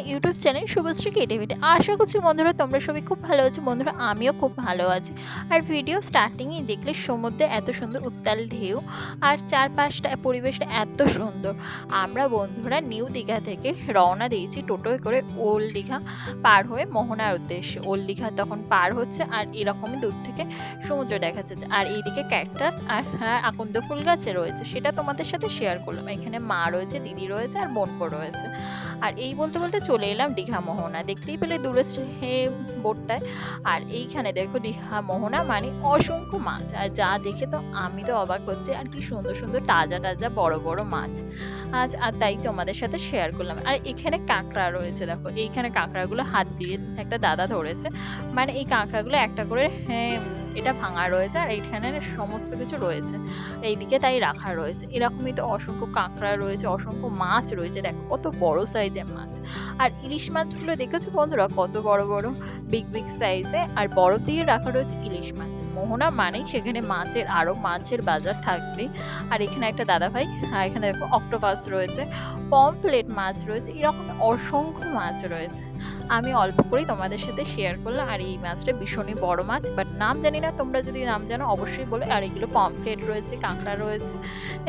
My YouTube channel Subhashree creativity আশা করছি বন্ধুরা তোমরা সবাই খুব ভালো আছো। বন্ধুরা আমিও খুব ভালো আছি। আর ভিডিও স্টার্টিংয়ে দেখলে সমুদ্রে এত সুন্দর উত্তাল ঢেউ আর চারপাশটা পরিবেশটা এত সুন্দর। আমরা বন্ধুরা নিউ দীঘা থেকে রওনা দিয়েছি টোটোয় করে ওল্ড দীঘা পার হয়ে মোহনার উদ্দেশ্যে। ওল্ড দীঘা তখন পার হচ্ছে আর এরকমই দূর থেকে সমুদ্র দেখা যাচ্ছে। আর এইদিকে ক্যাকটাস আর হ্যাঁ, আকন্দ ফুল গাছে রয়েছে। সেটা তোমাদের সাথে শেয়ার করলাম। এখানে মা রয়েছে দিদি রয়েছে আর বোনপো রয়েছে। আর এই বলতে বলতে চলে এলাম দীঘা মোহনা। দেখতেই পেলে দূরে বোটটায়। আর এইখানে দেখো দীঘা মোহনা মানে অসংখ্য মাছ। আর যা দেখে তো আমি তো অবাক হচ্ছি আর কি সুন্দর সুন্দর তাজা তাজা বড় বড় মাছ। আজ আর তাই তোমাদের সাথে শেয়ার করলাম। আর এখানে কাঁকড়া রয়েছে দেখো। এইখানে কাঁকড়াগুলো হাত দিয়ে একটা দাদা ধরেছে। মানে এই কাঁকড়াগুলো একটা করে হ্যাঁ, এটা ভাঙা রয়েছে আর এইখানে সমস্ত কিছু রয়েছে। এইদিকে তাই রাখা রয়েছে। এরকমই তো অসংখ্য কাঁকড়া রয়েছে, অসংখ্য মাছ রয়েছে। দেখো কত বড় সাইজের মাছ। আর ইলিশ মাছগুলো দেখেছ বন্ধুরা? কত বড় বড় বিগ বিগ সাইজে আর বড় দিয়ে রাখা রয়েছে ইলিশ মাছ। মোহনা মানেই সেখানে মাছের, আরও মাছের বাজার থাকবে। আর এখানে একটা দাদা ভাই এখানে দেখো অক্টোপাস রয়েছে। পমপ্লেট মাছ রয়েছে। এরকম অসংখ্য মাছ রয়েছে। আমি অল্প করেই তোমাদের সাথে শেয়ার করলাম। আর এই মাছটা ভীষণই বড় মাছ বাট নাম জানি না, তোমরা যদি নাম জানো অবশ্যই বলো। আর এগুলো পমপ্লেট রয়েছে, কাঁকড়া রয়েছে,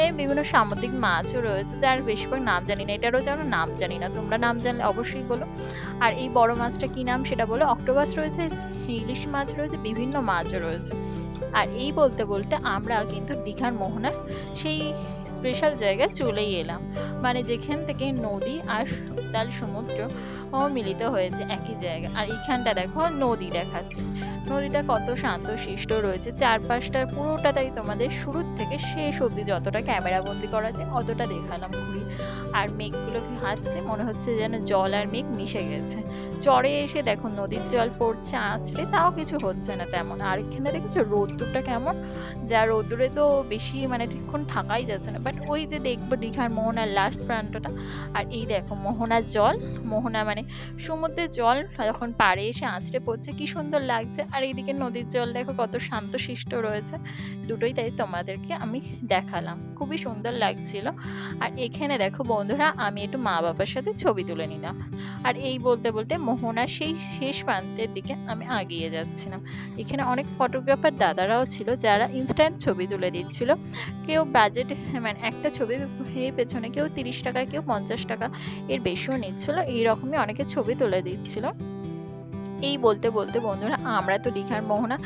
এই বিভিন্ন সামুদ্রিক মাছও রয়েছে, যার বেশিরভাগ নাম জানি না, এটারও যেন নাম জানি না, তোমরা নাম জানলে অবশ্যই বলো। আর এই বড় মাছটা কি নাম সেটা বলো? অক্টোপাস রয়েছে, ইলিশ মাছ রয়েছে, বিভিন্ন মাছও রয়েছে। আর এই বলতে বলতে আমরা কিন্তু দীঘার মোহনার সেই স্পেশাল জায়গায় চলেই এলাম। মানে যেখান থেকে নদী আর উত্তাল সমুদ্র মিলিত হয়েছে একই জায়গায়। আর এইখানটা দেখো, নদী দেখাচ্ছে। নদীটা কত শান্ত, শিষ্ট রয়েছে। চারপাশটা পুরোটা তাই তোমাদের শুরুর থেকে শেষ অবধি যতটা ক্যামেরা বন্দি করা যায় অতটা দেখালাম ঘুরি। আর মেঘগুলো কি হাসছে? মনে হচ্ছে যেন জল আর মেঘ মিশে গেছে। চরে এসে দেখো নদীর জল পড়ছে আঁচড়ে, তাও কিছু হচ্ছে না তেমন। আর এখানে দেখেছ রোদ্দুরটা কেমন? যা রোদ্দুরে তো বেশি মানে ঠিকক্ষণ থাকাই যাচ্ছে না। বাট ওই যে দেখব দীঘার মোহনার লাস্ট প্রান্তটা। আর এই দেখো মোহনার জল, মোহনা মানে সমুদ্রের জল যখন পাড়ে এসে আঁচড়ে পড়ছে, কি সুন্দর লাগছে। আর এইদিকে নদীর জল দেখো কত শান্তশিষ্ট রয়েছে। দুটোই তাই তোমাদেরকে আমি দেখালাম। খুবই সুন্দর লাগছিল। আর এখানে দেখো বন্ধুরা, আমি একটু মা বাবার সাথে ছবি তুলে নিলাম। আর এই বলতে বলতে মোহনার সেই শেষ প্রান্তের দিকে আমি আগিয়ে যাচ্ছিলাম। এখানে অনেক ফটোগ্রাফার দাদারাও ছিল যারা ইনস্ট্যান্ট ছবি তুলে দিচ্ছিল। কেউ বাজেট মানে একটা ছবি পেছনে কেউ তিরিশ টাকা কেউ পঞ্চাশ টাকা এর বেশিও নিচ্ছিল। এইরকমই অনেকে ছবি তুলে দিচ্ছিল। এই বলতে বলতে, বন্ধুরা, আমরা তো দীঘার মোহনা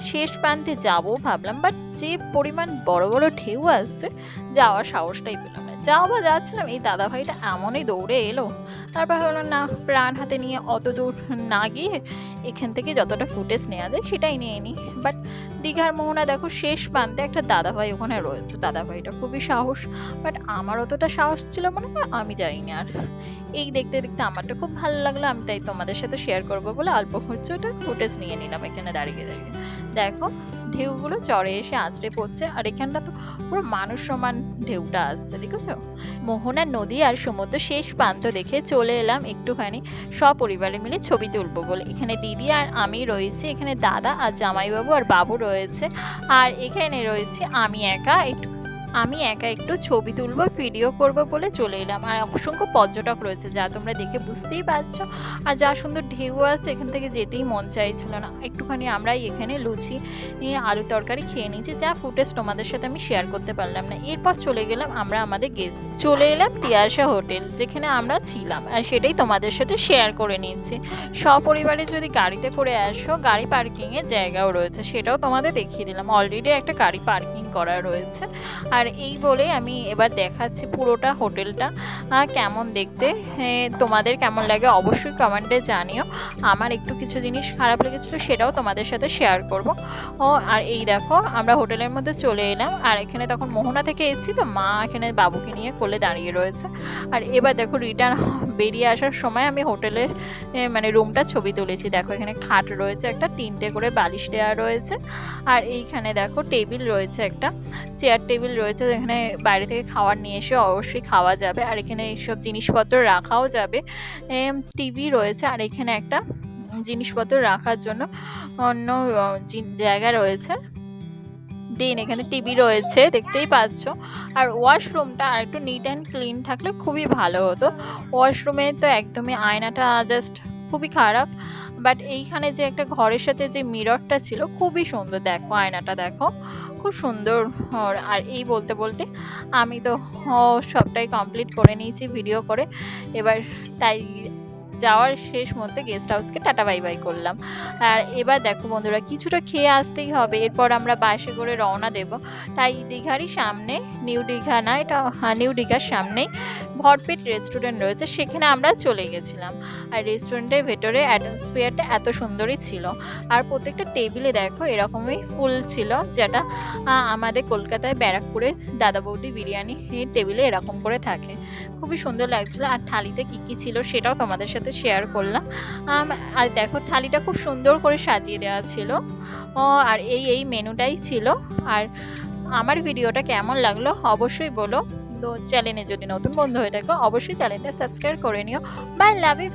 শেষ প্রান্তে যাব ভাবলাম বাট যে পরিমাণ বড় বড় ঢেউ আসছে, যাওয়ার সাহসটাই পেলাম যাও বা যাচ্ছিলাম, এই দাদা ভাইটা এমনই দৌড়ে এলো। তারপর হলো না, প্রাণ হাতে নিয়ে অত দূর না গিয়ে এখান থেকে যতটা ফুটেজ নেওয়া যায় সেটাই নিয়ে নিই বাট দীঘার মোহনা দেখো, শেষ প্রান্তে একটা দাদা ভাই ওখানে রয়েছে। দাদা ভাইটা খুবই সাহস বাট আমার অতটা সাহস ছিল মনে হয় আমি যাইনি আর। এই দেখতে দেখতে আমারটা খুব ভালো লাগল, আমি তাই তোমাদের সাথে শেয়ার করব বলে অল্প খরচে ওটা ফুটেজ নিয়ে নিলাম এখানে দাঁড়িয়ে দাঁড়িয়ে। দেখো ঢেউগুলো চড়ে এসে আঁচড়ে পড়ছে, আর এখানটা তো পুরো মানুষ সমান ঢেউটা আসছে, ঠিক আছে? মোহনার নদী আর সমুদ্র শেষ প্রান্ত দেখে চলে এলাম একটুখানি সপরিবারে মিলে ছবি তুলবো বলে। এখানে দিদি আর আমি রয়েছি, এখানে দাদা আর জামাইবাবু আর বাবু রয়েছে, আর এখানে রয়েছে আমি একা, একটু আমি একা একটু ছবি তুলবো ভিডিও করব বলে চলে এলাম। আর অসংখ্য পর্যটক রয়েছে, যা তোমরা দেখে বুঝতেই পারছ। আর যা সুন্দর ঢেউ আছে, এখান থেকে যেতেই মন চাইছিল না। একটুখানি আমরাই এখানে লুচি আলু তরকারি খেয়ে নিয়েছি, যা ফুটেজ তোমাদের সাথে আমি শেয়ার করতে পারলাম না। এরপর চলে গেলাম আমরা আমাদের গেস্ট চলে এলাম টিয়াশা হোটেল, যেখানে আমরা ছিলাম। আর সেটাই তোমাদের সাথে শেয়ার করে নিচ্ছি। সপরিবারে যদি গাড়িতে করে আসো, গাড়ি পার্কিংয়ের জায়গাও রয়েছে, সেটাও তোমাদের দেখিয়ে দিলাম। অলরেডি একটা গাড়ি পার্কিং করা রয়েছে। আর এই বলে আমি এবার দেখাচ্ছি পুরোটা হোটেলটা। কেমন দেখতে? তোমাদের কেমন লাগে অবশ্যই কমেন্টে জানিও। আমার একটু কিছু জিনিস খারাপ লেগেছিলো সেটাও তোমাদের সাথে শেয়ার করব। ও, আর এই দেখো, আমরা হোটেলের মধ্যে চলে এলাম। আর এখানে তখন মোহনা থেকে এসেছি তো মা এখানে বাবুকে নিয়ে কোলে দাঁড়িয়ে রয়েছে। আর এবার দেখো রিটার্ন বেরিয়ে আসার সময় আমি হোটেলে মানে রুমটা ছবি তুলেছি। দেখো এখানে খাট রয়েছে একটা, তিনটে করে বালিশ দেওয়া রয়েছে। আর এইখানে দেখো টেবিল রয়েছে একটা, চেয়ার টেবিল রয়েছে যেখানে বাইরে থেকে খাবার নিয়ে এসে অবশ্যই খাওয়া যাবে। আর এখানে এইসব জিনিসপত্র রাখাও যাবে। টিভি রয়েছে আর এখানে একটা জিনিসপত্র রাখার জন্য অন্য জায়গা রয়েছে। দিন এখানে টিভি রয়েছে, দেখতেই পাচ্ছ। আর ওয়াশরুমটা আর একটু নিট অ্যান্ড ক্লিন থাকলে খুবই ভালো হতো। ওয়াশরুমে তো একদমই আয়নাটা জাস্ট খুবই খারাপ। বাট এইখানে যে একটা ঘরের সাথে যে মিররটা ছিল খুবই সুন্দর। দেখো আয়নাটা দেখো। খুব সুন্দর আর এই বলতে বলতে আমি তো সবটাই কমপ্লিট করে নিয়েছি ভিডিও করে। এবার তাই যাওয়ার শেষ মধ্যে গেস্ট হাউসকে টাটা বাই বাই করলাম। আর এবার দেখো বন্ধুরা কিছুটা খেয়ে আসতেই হবে। এরপর আমরা বাসে করে রওনা দেব। তাই দীঘারই সামনে নিউ দীঘা না এটা হ্যাঁ, নিউ দীঘার সামনেই। ভরপেট রেস্টুরেন্ট রয়েছে, সেখানে আমরা চলে গেছিলাম। আর রেস্টুরেন্টের ভেতরে অ্যাটমসফিয়ারটা এত সুন্দরই ছিল। আর প্রত্যেকটা টেবিলে দেখো এরকমই ফুল ছিল, যেটা আমাদের কলকাতায় ব্যারাকপুরে দাদা বৌদি বিরিয়ানি টেবিলে এরকম করে থাকে। খুবই সুন্দর লাগছিল। আর থালিতে কী কী ছিল সেটাও তোমাদের সাথে শেয়ার করলাম। আর দেখো থালিটা খুব সুন্দর করে সাজিয়ে দেওয়া ছিল। আর এই এই মেনুটাই ছিল। আর আমার ভিডিওটা কেমন লাগল অবশ্যই বলো। তো চ্যানেলে যদি নতুন বন্ধু হয়ে থাকো, অবশ্যই চ্যানেলটা সাবস্ক্রাইব করে নিও। By love you